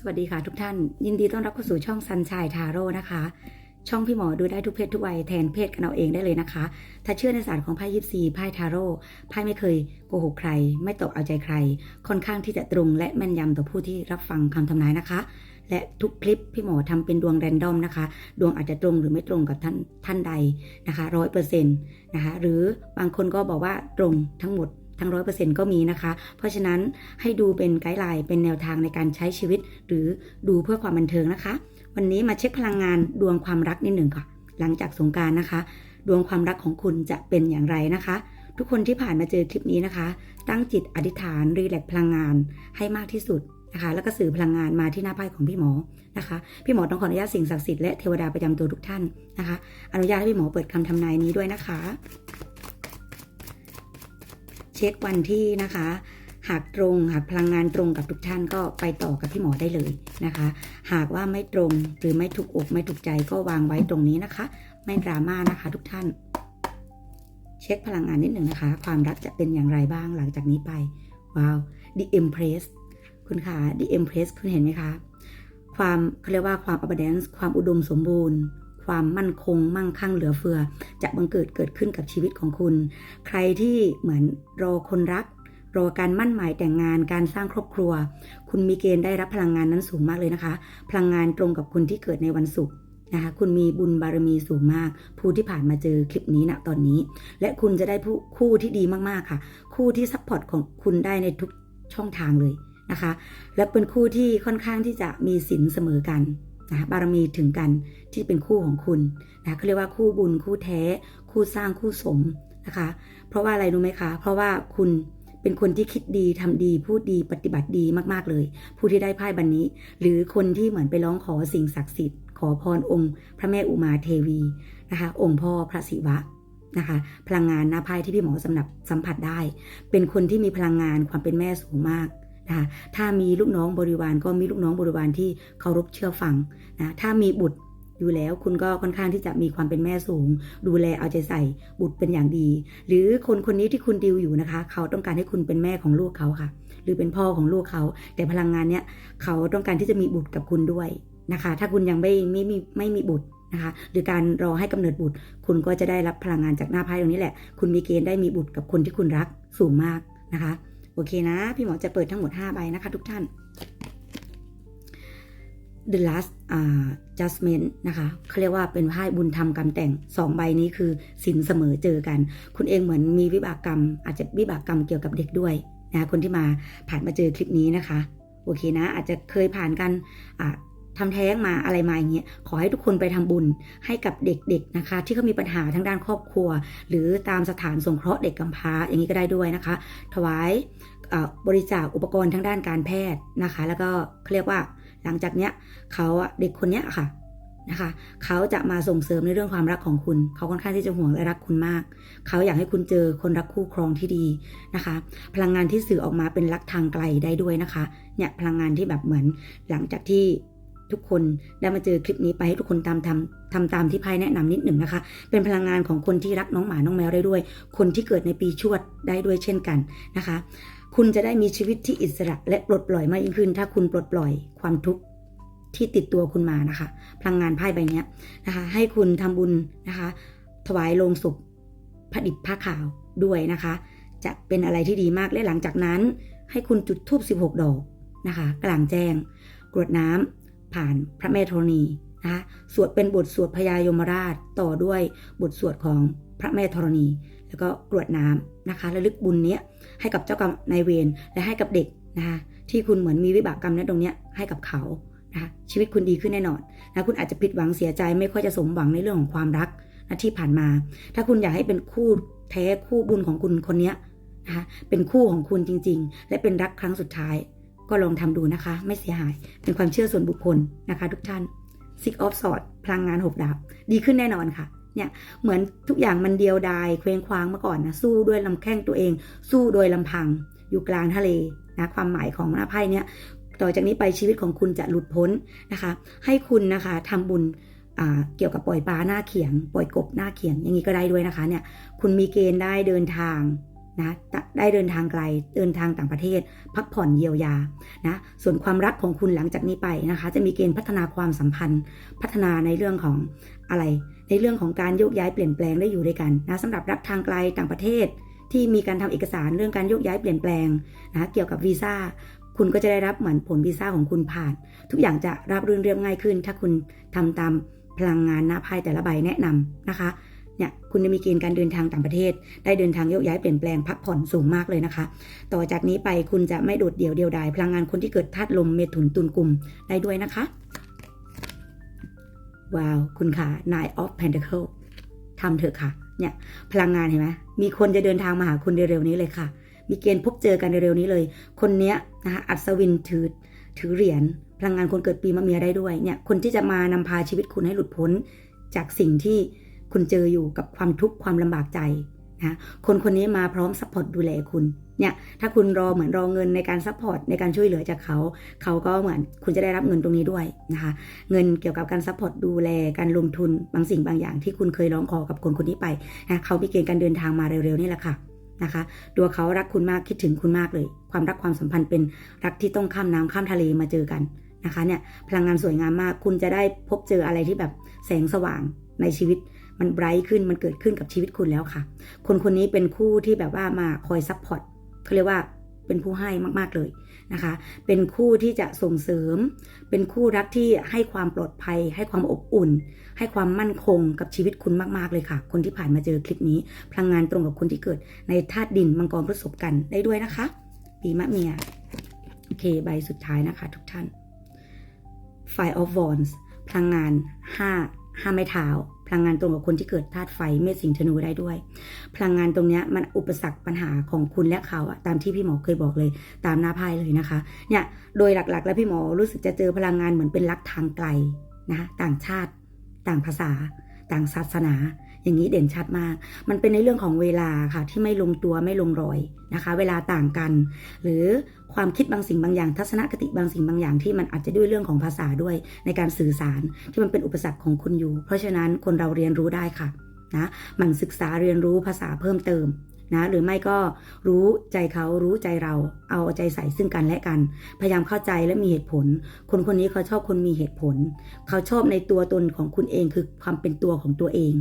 สวัสดีค่ะทุกท่าน ยินดีต้อนรับเข้าสู่ช่องซันช i ยทาโร่นะคะ ช่องพี่หมอดูได้ทุกเพศทุกวัยแทนเพศกันเอาเองได้เลยนะคะ ถ้าเชื่อในศาสตร์ของไพ่ยิปซีไพ่ทาโร่ไพ่ไม่เคยโกหกใคร ไม่ตกเอาใจใคร ค่อนข้างที่จะตรงและแม่นยำต่อผู้ที่รับฟังคำทำนายนะคะ และทุกคลิปพี่หมอทำเป็นดวงแรนดอมนะคะ ดวงอาจจะตรงหรือไม่ตรงกับท่านท่านใดนะคะร้อยเปอร์เซ็นต์นะคะหรือบางคนก็บอกว่าตรงทั้งหมด ทั้งร้อยเปอร์เซ็นต์ก็มีนะคะ เพราะฉะนั้นให้ดูเป็นไกด์ไลน์เป็นแนวทางในการใช้ชีวิต หรือดูเพื่อความบันเทิงนะคะ วันนี้มาเช็คพลังงานดวงความรักนิดหนึ่งค่ะ หลังจากสงการนะคะ ดวงความรักของคุณจะเป็นอย่างไรนะคะ ทุกคนที่ผ่านมาเจอคลิปนี้นะคะ ตั้งจิตอธิษฐานรีแลกพลังงานให้มากที่สุดนะคะแล้วก็สื่อพลังงานมาที่หน้าไพ่ของพี่หมอนะคะ พี่หมอต้องขออนุญาตสิ่งศักดิ์สิทธิ์และเทวดาประจำตัวทุกท่านนะคะ อนุญาตให้พี่หมอเปิดคำทำนายนี้ด้วยนะคะ เช็ควันที่นะคะ หากตรงหากพลังงานตรงกับทุกท่านก็ไปต่อกับพี่หมอได้เลยนะคะ หากว่าไม่ตรงหรือไม่ถูกอกไม่ถูกใจก็วางไว้ตรงนี้นะคะ ไม่ดราม่านะคะทุกท่าน เช็คพลังงานนิดหนึ่งนะคะ ความรักจะเป็นอย่างไรบ้างหลังจากนี้ไปว้าว The Empress คุณคะ The Empress คุณเห็นไหมคะ ความเขาเรียกว่าความ abundance ความอุดมสมบูรณ์ ความมั่นคง มั่งคั่งเหลือเฟือ จะบังเกิดเกิดขึ้นกับชีวิตของคุณ ใครที่เหมือนรอคนรัก รอการมั่นหมายแต่งงานการสร้างครอบครัว คุณมีเกณฑ์ได้รับพลังงานนั้นสูงมากเลยนะคะ พลังงานตรงกับคนที่เกิดในวันศุกร์นะคะคุณมีบุญบารมีสูงมาก ผู้ที่ผ่านมาเจอคลิปนี้นะตอนนี้ และคุณจะได้ผู้คู่ที่ดีมากๆค่ะ คู่ที่ซัพพอร์ตของคุณได้ในทุกช่องทางเลยนะคะ และเป็นคู่ที่ค่อนข้างที่จะมีสินเสมอกัน นะบารมีถึงกันที่เป็นคู่ของคุณนะเขาเรียกว่าคู่บุญคู่แท้ คู่สร้างคู่สมนะคะ เพราะว่าอะไรรู้ไหมคะ เพราะว่าคุณเป็นคนที่คิดดีทำดีพูดดีปฏิบัติดีมากๆเลย ผู้ที่ได้ไพ่บันนี้ หรือคนที่เหมือนไปร้องขอสิ่งศักดิ์สิทธิ์ขอพรองค์ พระแม่อุมาเทวีนะคะ องค์พ่อพระศิวะนะคะ พลังงานหน้าไพ่ที่พี่หมอสำหรับสัมผัสได้ เป็นคนที่มีพลังงานความเป็นแม่สูงมาก นะคะถ้ามีลูกน้องบริวารก็มีลูกน้องบริวารที่เคารพเชื่อฟังนะถ้ามีบุตรอยู่แล้วคุณก็ค่อนข้างที่จะมีความเป็นแม่สูง ดูแลเอาใจใส่บุตรเป็นอย่างดี หรือคนคนนี้ที่คุณดิวอยู่นะคะ เขาต้องการให้คุณเป็นแม่ของลูกเขาค่ะ หรือเป็นพ่อของลูกเขา แต่พลังงานเนี้ยเขาต้องการที่จะมีบุตรกับคุณด้วยนะคะ ถ้าคุณยังไม่ไม่มีไม่มีบุตรนะคะหรือการรอให้กำเนิดบุตร คุณก็จะได้รับพลังงานจากหน้าไพ่ตรงนี้แหละ คุณมีเกณฑ์ได้มีบุตรกับคนที่คุณรักสูงมากนะคะ โอเคนะ พี่หมอจะเปิดทั้งหมด 5 ใบนะคะทุกท่าน The last uh, judgment นะคะเขาเรียกว่าเป็นไพ่บุญธรรมกรรมแต่งสองใบนี้คือสินเสมอเจอกัน คุณเองเหมือนมีวิบากกรรม อาจจะวิบากกรรมเกี่ยวกับเด็กด้วยนะคนที่มาผ่านมาเจอคลิปนี้นะคะ โอเคนะ อาจจะเคยผ่านกัน อ่าทำแท้งมาอะไรมาอย่างเงี้ยขอให้ทุกคนไปทำบุญให้กับเด็กๆนะคะ ที่เขามีปัญหาทางด้านครอบครัว หรือตามสถานสงเคราะห์เด็กกำพร้าอย่างนี้ก็ได้ด้วยนะคะ ถวายบริจาคอุปกรณ์ทางด้านการแพทย์นะคะ แล้วก็เขาเรียกว่าหลังจากเนี้ยเขาเด็กคนเนี้ยค่ะนะคะเขาจะมาส่งเสริมในเรื่องความรักของคุณ เขาค่อนข้างที่จะห่วงและรักคุณมาก เขาอยากให้คุณเจอคนรักคู่ครองที่ดีนะคะ พลังงานที่สื่อออกมาเป็นรักทางไกลได้ด้วยนะคะ เนี่ยพลังงานที่แบบเหมือนหลังจากที่ ทุกคนได้มาเจอคลิปนี้ไปให้ทุกคนตามทำทำตามที่ไพ่แนะนำนิดหนึ่งนะคะ เป็นพลังงานของคนที่รักน้องหมาน้องแมวได้ด้วย คนที่เกิดในปีชวดได้ด้วยเช่นกันนะคะ คุณจะได้มีชีวิตที่อิสระและปลดปล่อยมากยิ่งขึ้น ถ้าคุณปลดปล่อยความทุกข์ที่ติดตัวคุณมานะคะ พลังงานไพ่ใบเนี้ยนะคะ ให้คุณทำบุญนะคะ ถวายโลงศพพระดิบผ้าขาวด้วยนะคะ จะเป็นอะไรที่ดีมากและหลังจากนั้น ให้คุณจุดธูป16 ดอกนะคะ กลางแจ้งกรวดน้ำ ผ่านพระแม่ธรณีนะคะสวดเป็นบทสวดพญายมราชต่อด้วยบทสวดของพระแม่ธรณี แล้วก็กรวดน้ำนะคะระลึกบุญเนี้ยให้กับเจ้ากรรมนายเวรและให้กับเด็กนะคะที่คุณเหมือนมีวิบากกรรมนี้ยตรงเนี้ยให้กับเขานะคะชีวิตคุณดีขึ้นแน่นอนนะคุณอาจจะผิดหวังเสียใจไม่ค่อยจะสมหวังในเรื่องของความรักนะที่ผ่านมา ถ้าคุณอยากให้เป็นคู่แท้คู่บุญของคุณคนเนี้ยนะคะเป็นคู่ของคุณจริง ๆ และเป็นรักครั้งสุดท้าย ก็ลองทำดูนะคะ ไม่เสียหายเป็นความเชื่อส่วนบุคคลนะคะ ทุกท่าน Six of Swords พลังงานหกดาบ ดีขึ้นแน่นอนค่ะเนี่ยเหมือนทุกอย่างมันเดียวดายเคว้งคว้างมาก่อนนะสู้ด้วยลำแข้งตัวเอง สู้โดยลำพัง อยู่กลางทะเลนะความหมายของหน้าไพ่เนี่ยต่อจากนี้ไปชีวิตของคุณจะหลุดพ้นนะคะ ให้คุณนะคะทำบุญเกี่ยวกับปล่อยปลาหน้าเขียง ปล่อยกบหน้าเขียงอย่างนี้ก็ได้ด้วยนะคะเนี่ยคุณมีเกณฑ์ได้เดินทาง นะได้เดินทางไกลเดินทางต่างประเทศ พักผ่อนเยียวยานะส่วนความรักของคุณหลังจากนี้ไปนะคะ จะมีเกณฑ์พัฒนาความสัมพันธ์ พัฒนาในเรื่องของอะไร ในเรื่องของการโยกย้ายเปลี่ยนแปลงได้อยู่ด้วยกันนะสำหรับรักทางไกลต่างประเทศ ที่มีการทำเอกสารเรื่องการโยกย้ายเปลี่ยนแปลงนะเกี่ยวกับวีซ่าคุณก็จะได้รับเหมือนผลวีซ่าของคุณผ่าน ทุกอย่างจะราบรื่นเรียบง่ายขึ้น ถ้าคุณทำตามพลังงานหน้าไพ่แต่ละใบแนะนำนะคะ เนี่ยคุณจะมีเกณฑ์การเดินทางต่างประเทศ ได้เดินทางโยกย้ายเปลี่ยนแปลงพักผ่อนสูงมากเลยนะคะ ต่อจากนี้ไปคุณจะไม่โดดเดี่ยวเดียวดายพลังงานคนที่เกิดธาตุลมเมถุนตุลกลุ่มได้ด้วยนะคะ ว้าว คุณค่ะ Nine of Pentacle ทำเถอะค่ะ เนี่ยพลังงานเห็นไหมมีคนจะเดินทางมาหาคุณเร็วๆนี้เลยค่ะ มีเกณฑ์พบเจอกันเร็วๆนี้เลย คนเนี้ยนะคะอัศวินถือถือเหรียญพลังงานคนเกิดปีมะเมียได้ด้วยเนี่ยคนที่จะมานำพาชีวิตคุณให้หลุดพ้นจากสิ่งที่ คุณเจออยู่กับความทุกข์ความลำบากใจนะคนคนนี้มาพร้อมซัพพอร์ตดูแลคุณเนี่ยถ้าคุณรอเหมือนรอเงินในการซัพพอร์ตในการช่วยเหลือจากเขา เขาก็เหมือนคุณจะได้รับเงินตรงนี้ด้วยนะคะเงินเกี่ยวกับการซัพพอร์ตดูแลการลงทุนบางสิ่งบางอย่างที่คุณเคยร้องขอกับคนคนนี้ไปนะเขามีเกณฑ์การเดินทางมาเร็วๆนี่แหละค่ะนะคะตัวเขารักคุณมากคิดถึงคุณมากเลย ความรักความสัมพันธ์เป็นรักที่ต้องข้ามน้ำข้ามทะเลมาเจอกันนะคะเนี่ยพลังงานสวยงามมาก คุณจะได้พบเจออะไรที่แบบแสงสว่างในชีวิต มันไบรท์ขึ้นมันเกิดขึ้นกับชีวิตคุณแล้วค่ะ คนคนนี้เป็นคู่ที่แบบว่ามาคอยซัพพอร์ตเขาเรียกว่าเป็นผู้ให้มาก ๆ เลยนะคะ เป็นคู่ที่จะส่งเสริม เป็นคู่รักที่ให้ความปลอดภัย ให้ความอบอุ่น ให้ความมั่นคงกับชีวิตคุณมาก ๆ เลยค่ะ คนที่ผ่านมาเจอคลิปนี้ พลังงานตรงกับคนที่เกิดในธาตุดินมังกรพฤษภกันได้ด้วยนะคะ ปีมะเมีย โอเค ใบสุดท้ายนะคะ ทุกท่าน Five of Wands พลังงาน 5 5 ไม้เท้า พลังงานตรงกับคนที่เกิดธาตุไฟเมษสิงห์ธนูได้ด้วย พลังงานตรงเนี้ยมันอุปสรรคปัญหาของคุณและเขาอะตามที่พี่หมอเคยบอกเลยตามหน้าไพ่เลยนะคะเนี่ยโดยหลักๆ แล้วพี่หมอรู้สึกจะเจอพลังงานเหมือนเป็นรักทางไกลนะคะต่างชาติ ต่างภาษา ต่างศาสนา อย่างนี้เด่นชัดมาก มันเป็นในเรื่องของเวลาค่ะที่ไม่ลงตัวไม่ลงรอยนะคะ เวลาต่างกัน หรือความคิดบางสิ่งบางอย่าง ทัศนคติบางสิ่งบางอย่างที่มันอาจจะด้วยเรื่องของภาษาด้วยในการสื่อสารที่มันเป็นอุปสรรคของคุณอยู่ เพราะฉะนั้นคนเราเรียนรู้ได้ค่ะนะมันศึกษาเรียนรู้ภาษาเพิ่มเติมนะหรือไม่ก็รู้ใจเขารู้ใจเรา เอาใจใส่ซึ่งกันและกัน พยายามเข้าใจและมีเหตุผล คนคนนี้เขาชอบคนมีเหตุผล เขาชอบในตัวตนของคุณเองคือความเป็นตัวของตัวเอง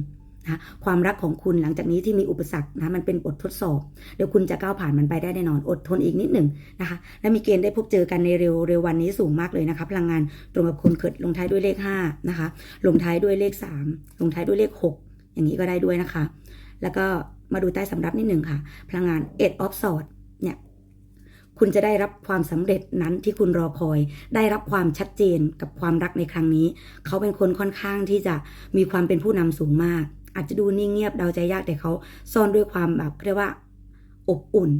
นะความรักของคุณหลังจากนี้ที่มีอุปสรรคนะมันเป็นบททดสอบ เดี๋ยวคุณจะก้าวผ่านมันไปได้แน่นอน อดทนอีกนิดหนึ่งนะคะ และมีเกณฑ์ได้พบเจอกันในเร็วเร็ววันนี้สูงมากเลยนะคะ พลังงานตรงกับคนเกิดลงท้ายด้วยเลข5นะคะ ลงท้ายด้วยเลข 3 ลงท้ายด้วยเลข 6 อย่างนี้ก็ได้ด้วยนะคะ แล้วก็มาดูใต้สำรับนิดหนึ่งค่ะ พลังงาน eight of swords เนี่ยคุณจะได้รับความสำเร็จนั้นที่คุณรอคอย ได้รับความชัดเจนกับความรักในครั้งนี้ เขาเป็นคนค่อนข้างที่จะมีความเป็นผู้นำสูงมาก อาจจะดูนิ่งเงียบเดาใจยากแต่เขาซ่อนด้วยความแบบเรียกว่า อบอุ่น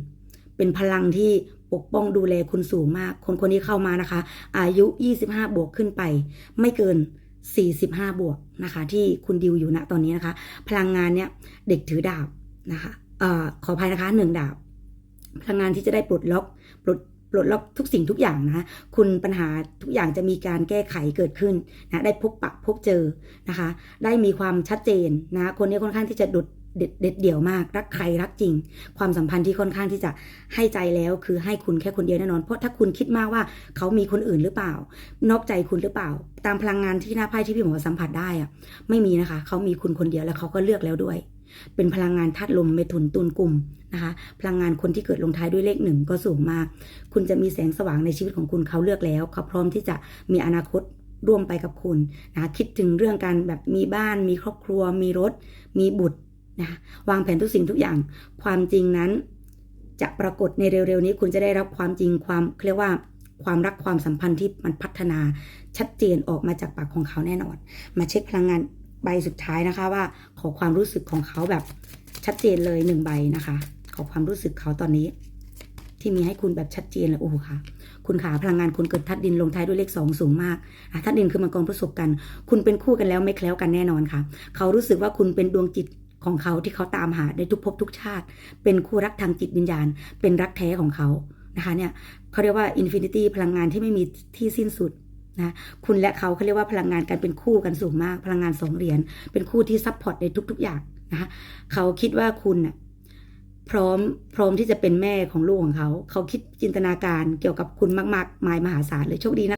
เป็นพลังที่ปกป้องดูแลคุณสูงมาก คนคนนี้เข้ามานะคะ อายุ 25 บวกขึ้นไป ไม่เกิน 45 บวกนะคะ ที่คุณดิวอยู่ณตอนนี้นะคะ พลังงานเนี่ยเด็กถือดาบนะคะอขออภัยนะคะหนึ่งดาบ พลังงานที่จะได้ปลดล็อกปลด ปลดล็อกทุกสิ่งทุกอย่างนะคะ คุณปัญหาทุกอย่างจะมีการแก้ไขเกิดขึ้นนะได้พบปะพบเจอนะคะ ได้มีความชัดเจนนะคนนี้ค่อนข้างที่จะดุดเด็ดเด็ดเดี่ยวมาก รักใครรักจริง ความสัมพันธ์ที่ค่อนข้างที่จะให้ใจแล้วคือให้คุณแค่คนเดียวแน่นอน เพราะถ้าคุณคิดมากว่าเขามีคนอื่นหรือเปล่า นอกใจคุณหรือเปล่า ตามพลังงานที่หน้าไพ่ที่พี่หมอสัมผัสได้อะไม่มีนะคะ เขามีคุณคนเดียวแล้วเขาก็เลือกแล้วด้วย เป็นพลังงานธาตุลมเมถุนตุลกลุ่มนะคะ พลังงานคนที่เกิดลงท้ายด้วยเลขหนึ่งก็สูงมาก คุณจะมีแสงสว่างในชีวิตของคุณเขาเลือกแล้วเขาพร้อมที่จะมีอนาคตร่วมไปกับคุณนะคะคิดถึงเรื่องการแบบมีบ้าน มีครอบครัว มีรถ มีบุตรนะะวางแผนทุกสิ่งทุกอย่าง ความจริงนั้น จะปรากฏในเร็วๆนี้ คุณจะได้รับความจริงความเรียกว่าความรักความสัมพันธ์ที่มันพัฒนาชัดเจนออกมาจากปากของเขาแน่นอน มาเช็คพลังงาน ใบสุดท้ายนะคะว่าขอความรู้สึกของเขาแบบชัดเจนเลยหนึ่งใบนะคะ ขอความรู้สึกเขาตอนนี้ ที่มีให้คุณแบบชัดเจนเลยโอ้โหค่ะ คุณขาพลังงานคุณเกิดทัดดินลงท้ายด้วยเลขสองสูงมากอะทัดดินคือมังกรประสบกันคุณเป็นคู่กันแล้วไม่แคล้วกันแน่นอนค่ะ เขารู้สึกว่าคุณเป็นดวงจิตของเขาที่เขาตามหาในทุกภพทุกชาติ เป็นคู่รักทางจิตวิญญาณ เป็นรักแท้ของเขานะคะเนี่ยเขาเรียกว่าอินฟินิตี้พลังงานที่ไม่มีที่สิ้นสุด นะคุณและเขาเขาเรียกว่าพลังงานการเป็นคู่กันสูงมาก พลังงานสองเหรียญเป็นคู่ที่ซัพพอร์ตในทุก ๆ อย่างนะคะเขาคิดว่าคุณน่ะพร้อมพร้อมที่จะเป็นแม่ของลูกของเขา เขาคิดจินตนาการเกี่ยวกับคุณมาก ๆ มายมหาศาลเลยโชคดีนะ